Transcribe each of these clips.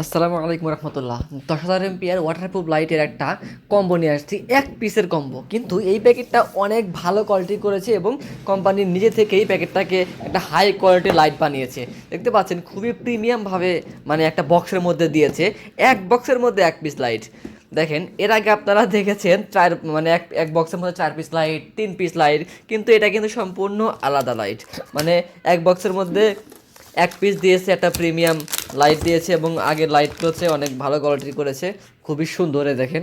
আসসালামু আলাইকুম রহমতুল্লাহ। দশ হাজার এমপিআর ওয়াটারপ্রুফ লাইটের একটা কম্বো নিয়ে আসছি, এক পিসের কম্বো কিন্তু এই প্যাকেটটা অনেক ভালো কোয়ালিটি করেছে এবং কোম্পানির নিজে থেকেই প্যাকেটটাকে একটা হাই কোয়ালিটির লাইট বানিয়েছে। দেখতে পাচ্ছেন, খুবই প্রিমিয়ামভাবে মানে একটা বক্সের মধ্যে দিয়েছে। এক বক্সের মধ্যে এক পিস লাইট দেখেন, এর আগে আপনারা দেখেছেন, চার মানে এক এক বক্সের মধ্যে চার পিস লাইট তিন পিস লাইট কিন্তু এটা কিন্তু সম্পূর্ণ আলাদা লাইট মানে এক বক্সের মধ্যে এক পিস দিয়েছে একটা প্রিমিয়াম লাইট দিয়েছে এবং আগের লাইটগুলো হচ্ছে অনেক ভালো কোয়ালিটি করেছে। খুবই সুন্দর দেখেন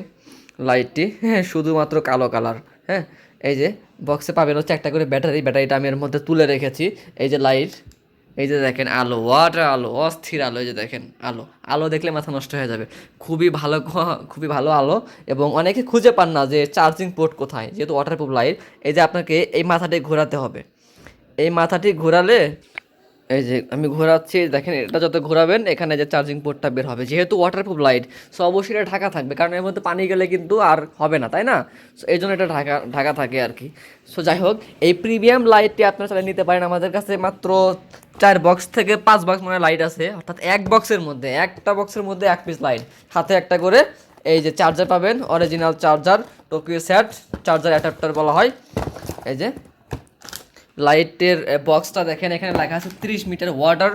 লাইটটি হ্যাঁ শুধুমাত্র কালো কালার হ্যাঁ এই যে বক্সে পাবেন হচ্ছে একটা করে ব্যাটারি ব্যাটারিটা আমি এর মধ্যে তুলে রেখেছি। এই যে লাইট এই যে দেখেন আলো। ওয়াটার আলো! অস্থির আলো এই যে দেখেন আলো। আলো দেখলে মাথা নষ্ট হয়ে যাবে। খুবই ভালো খুবই ভালো আলো এবং অনেকে খুঁজে পান না যে চার্জিং পোর্ট কোথায়, যেহেতু ওয়াটারপ্রুফ লাইট এই যে আপনাকে এই মাথাটি ঘোরাতে হবে। এই মাথাটি ঘোরালে এই যে আমি ঘোরাচ্ছি, দেখেন এটা যত ঘোরাবেন, এখানে যে চার্জিং পোর্টটা বের হবে। যেহেতু ওয়াটারপ্রুফ লাইট সো অবশ্যই এটা ঢাকা থাকবে, কারণ এর মধ্যে পানি গেলে কিন্তু আর হবে না, তাই না? সো এই জন্য এটা ঢাকা ঢাকা থাকে আর কি। সো যাই হোক, এই প্রিমিয়াম লাইটটি আপনারা চালিয়ে নিতে পারেন আমাদের কাছে মাত্র চার বক্স থেকে পাঁচ বক্স মানে লাইট আছে। অর্থাৎ এক বক্সের মধ্যে, একটা বক্সের মধ্যে এক পিস লাইট হাতে একটা করে এই যে চার্জার পাবেন original charger Tokyo sat charger adapter বলা হয়। এই যে লাইটের বক্সটা দেখেন, এখানে লেখা আছে তিরিশ metre water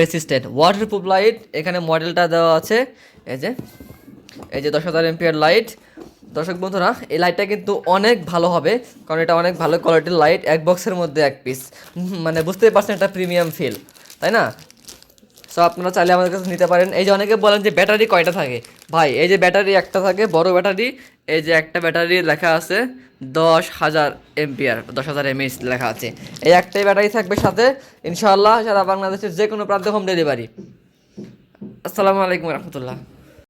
resistant waterproof light এখানে মডেলটা দেওয়া আছে। এই যে এই যে দশ হাজার এমপিয়ার লাইট দর্শক বন্ধুরা, এই লাইটটা কিন্তু অনেক ভালো হবে, কারণ এটা অনেক ভালো কোয়ালিটির লাইট এক বক্সের মধ্যে এক পিস মানে বুঝতেই পারছেন, এটা প্রিমিয়াম ফিল তাই না? সো আপনারা চাইলে আমাদের কাছে নিতে পারেন। এই যে অনেকে বলেন যে ব্যাটারি কয়টা থাকে? ভাই, এই যে ব্যাটারি একটা থাকে, বড় ব্যাটারি, এই যে একটা ব্যাটারি লেখা আছে দশ হাজার এমপিআর, দশ হাজার এমএইচ লেখা আছে। এই একটাই ব্যাটারি থাকবে সাথে, ইনশাআল্লাহ সারা বাংলাদেশের যে কোনো প্রান্তে হোম ডেলিভারি আসসালামু আলাইকুম রহমতুল্লাহ।